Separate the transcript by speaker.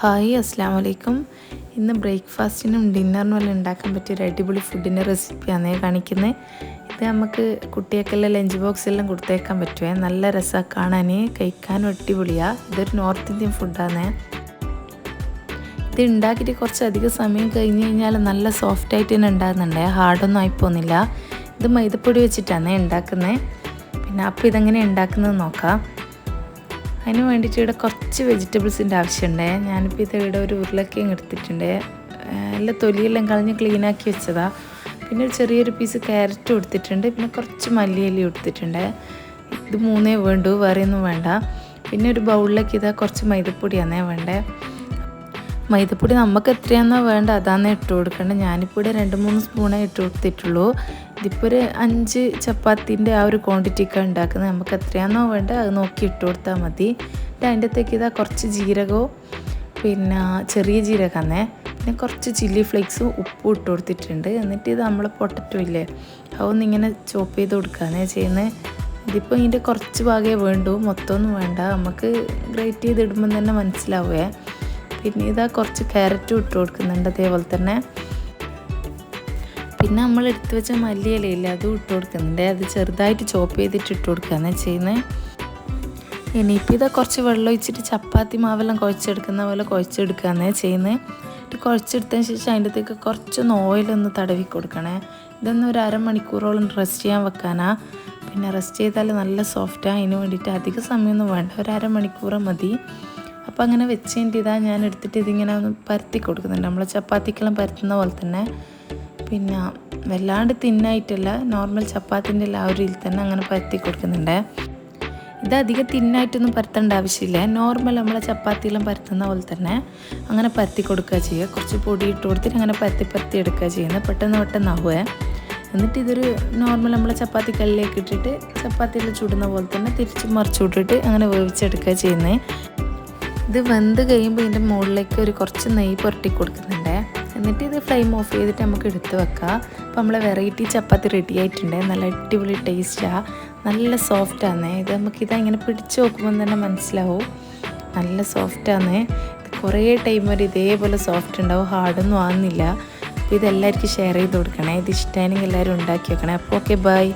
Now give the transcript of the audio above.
Speaker 1: Hi അസ്സാം വലൈക്കും ഇന്ന് ബ്രേക്ക്ഫാസ്റ്റിനും ഡിന്നറിനും എല്ലാം ഉണ്ടാക്കാൻ പറ്റിയ ഒരു അടിപൊളി ഫുഡിന്റെ റെസിപ്പിയാണ് കാണിക്കുന്നത് ഇത് നമുക്ക് കുട്ടികൾക്കെല്ലാം ലഞ്ച് ബോക്സെല്ലാം കൊടുത്തേക്കാൻ പറ്റുമേ നല്ല രസമാണ് കാണാൻ കഴിക്കാനും അടിപൊളിയാണ് ഇതൊരു നോർത്ത് ഇന്ത്യൻ ഫുഡാണ് ഇത് ഉണ്ടാക്കിയിട്ട് കുറച്ചധികം സമയം കഴിഞ്ഞ് കഴിഞ്ഞാൽ നല്ല സോഫ്റ്റ് ആയിട്ട് തന്നെ ഉണ്ടാകുന്നുണ്ട്. ഹാർഡൊന്നും ആയിപ്പോന്നില്ല ഇത് മൈദപ്പൊടി വെച്ചിട്ടാണ് ഉണ്ടാക്കുന്നത് പിന്നെ അപ്പോൾ ഇതെങ്ങനെ ഉണ്ടാക്കുന്നത് നോക്കാം. അതിന് വേണ്ടിയിട്ട് ഇവിടെ കുറച്ച് വെജിറ്റബിൾസിന്റെ ആവശ്യമുണ്ടേ. ഞാനിപ്പോൾ ഇത് ഇവിടെ ഒരു ഉരുളക്കിഴങ്ങ് എടുത്തിട്ടുണ്ട്. എല്ലാം തൊലിയെല്ലാം കളഞ്ഞ് ക്ലീനാക്കി വെച്ചതാണ് പിന്നെ ഒരു ചെറിയൊരു പീസ് ക്യാരറ്റ് കൊടുത്തിട്ടുണ്ട് പിന്നെ കുറച്ച് മല്ലിയല്ലി കൊടുത്തിട്ടുണ്ട് ഇത് മൂന്നേ വേണ്ടൂ വേറെ ഒന്നും വേണ്ട. പിന്നെ ഒരു ബൗളിലേക്ക് ഇതാ കുറച്ച് മൈദപ്പൊടിയാണേ വേണ്ടേ. മൈദപ്പൊടി നമുക്ക് എത്രയാണോ വേണ്ട അതാണ് ഇട്ട് കൊടുക്കേണ്ടത് ഞാനിപ്പോൾ ഇവിടെ രണ്ട് മൂന്ന് സ്പൂണേ ഇട്ട് കൊടുത്തിട്ടുള്ളൂ. ഇതിപ്പോൾ ഒരു അഞ്ച് ചപ്പാത്തിന്റെ ആ ഒരു ക്വാണ്ടിറ്റിക്കാണ് ഉണ്ടാക്കുന്നത്. നമുക്ക് എത്രയാണോ വേണ്ട അത് നോക്കി ഇട്ട് കൊടുത്താൽ മതി. അതിന്റെ അകത്തേക്ക് ഇതാ കുറച്ച് ജീരകവും പിന്നെ ചെറിയ ജീരകന്നേ പിന്നെ കുറച്ച് ചില്ലി ഫ്ലേക്സും ഉപ്പും ഇട്ട് കൊടുത്തിട്ടുണ്ട്. എന്നിട്ട് ഇത് നമ്മൾ പൊട്ടറ്റോ ഇല്ലേ അതൊന്നും ഇങ്ങനെ ചോപ്പ് ചെയ്ത് കൊടുക്കുകയാണേ ചെയ്യുന്നത് ഇതിപ്പോൾ ഇതിന്റെ കുറച്ച് ഭാഗമേ വേണ്ടൂ. മൊത്തമൊന്നും വേണ്ട. നമുക്ക് ഗ്രേറ്റ് ചെയ്തിടുമ്പം തന്നെ മനസ്സിലാവേ. പിന്നെ ഇതാ കുറച്ച് ക്യാരറ്റും ഇട്ട് കൊടുക്കുന്നുണ്ട് അതേപോലെ തന്നെ. പിന്നെ നമ്മൾ എടുത്തു വെച്ച മല്ലിയിലയില്ല അതും ഇട്ട് കൊടുക്കുന്നുണ്ട്. അത് ചെറുതായിട്ട് ചോപ്പ് ചെയ്തിട്ട് ഇട്ട് കൊടുക്കുകയാണ് ചെയ്യുന്നത് ഇനിയിപ്പോൾ ഇതാ കുറച്ച് വെള്ളം ഒഴിച്ചിട്ട് ചപ്പാത്തി മാവെല്ലാം കുഴച്ചെടുക്കുന്ന പോലെ കുഴച്ചെടുക്കുകയാണ് ചെയ്യുന്നത് ഇത് കുഴച്ചെടുത്തതിന് ശേഷം അതിന്റെ അകത്തേക്ക് കുറച്ചൊന്ന് ഓയിലൊന്ന് തടവി കൊടുക്കണേ. ഇതൊന്ന് ഒരു അരമണിക്കൂറോളം റെസ്റ്റ് ചെയ്യാൻ വെക്കാനാ. പിന്നെ റെസ്റ്റ് ചെയ്താൽ നല്ല സോഫ്റ്റാണ് അതിന് വേണ്ടിയിട്ട് അധിക സമയമൊന്നും വേണ്ട. ഒരു അരമണിക്കൂർ മതി. അപ്പോൾ അങ്ങനെ വെച്ചതിന്റെ ഇതാ ഞാൻ എടുത്തിട്ട് ഇതിങ്ങനെ ഒന്ന് പരത്തി കൊടുക്കുന്നുണ്ട്. നമ്മൾ ചപ്പാത്തിക്കെല്ലാം പരത്തുന്ന പോലെ തന്നെ. പിന്നെ വല്ലാണ്ട് തിന്നായിട്ടല്ല നോർമൽ ചപ്പാത്തിന്റെ എല്ലാ ഒരു രീതിയിൽ തന്നെ അങ്ങനെ പരത്തി കൊടുക്കുന്നുണ്ട്. ഇത് അധികം തിന്നായിട്ടൊന്നും പരത്തേണ്ട ആവശ്യമില്ല. നോർമൽ നമ്മളെ ചപ്പാത്തിയെല്ലാം പരത്തുന്ന പോലെ തന്നെ അങ്ങനെ പരത്തി കൊടുക്കുക ചെയ്യുക. കുറച്ച് പൊടി ഇട്ട് കൊടുത്തിട്ട് അങ്ങനെ പരത്തി പരത്തി എടുക്കുക ചെയ്യുന്നത് പെട്ടെന്ന് പെട്ടെന്നാവുക എന്നിട്ട് ഇതൊരു നോർമൽ നമ്മളെ ചപ്പാത്തി കല്ലിലേക്ക് ഇട്ടിട്ട് ചപ്പാത്തിയിൽ ചുടുന്ന പോലെ തന്നെ തിരിച്ച് മറിച്ചു വിട്ടിട്ട് അങ്ങനെ വേവിച്ചെടുക്കുക ചെയ്യുന്നത്. ഇത് വെന്ത് കഴിയുമ്പോൾ ഇതിന്റെ മുകളിലേക്ക് ഒരു കുറച്ച് നെയ്യ് പുരട്ടി കൊടുക്കുന്നുണ്ട്. എന്നിട്ട് ഇത് ഫ്ലെയിം ഓഫ് ചെയ്തിട്ട് നമുക്ക് എടുത്ത് വെക്കാം. അപ്പോൾ നമ്മളെ വെറൈറ്റി ചപ്പാത്തി റെഡി ആയിട്ടുണ്ട്. നല്ല അടിപൊളി ടേസ്റ്റാണ് നല്ല സോഫ്റ്റാണ് ഇത് നമുക്ക് അങ്ങനെ പിടിച്ച് നോക്കുമ്പോൾ തന്നെ മനസ്സിലാവും. നല്ല സോഫ്റ്റാണ് കുറേ ടൈം വരെ ഇതേപോലെ സോഫ്റ്റ് ഉണ്ടാവും. ഹാർഡൊന്നും ആകുന്നില്ല അപ്പോൾ ഇതെല്ലാവർക്കും ഷെയർ ചെയ്ത് കൊടുക്കണേ. ഇത് ഇഷ്ടമാണെങ്കിൽ എല്ലാവരും ഉണ്ടാക്കി വെക്കണേ. അപ്പോൾ ഓക്കെ ബൈ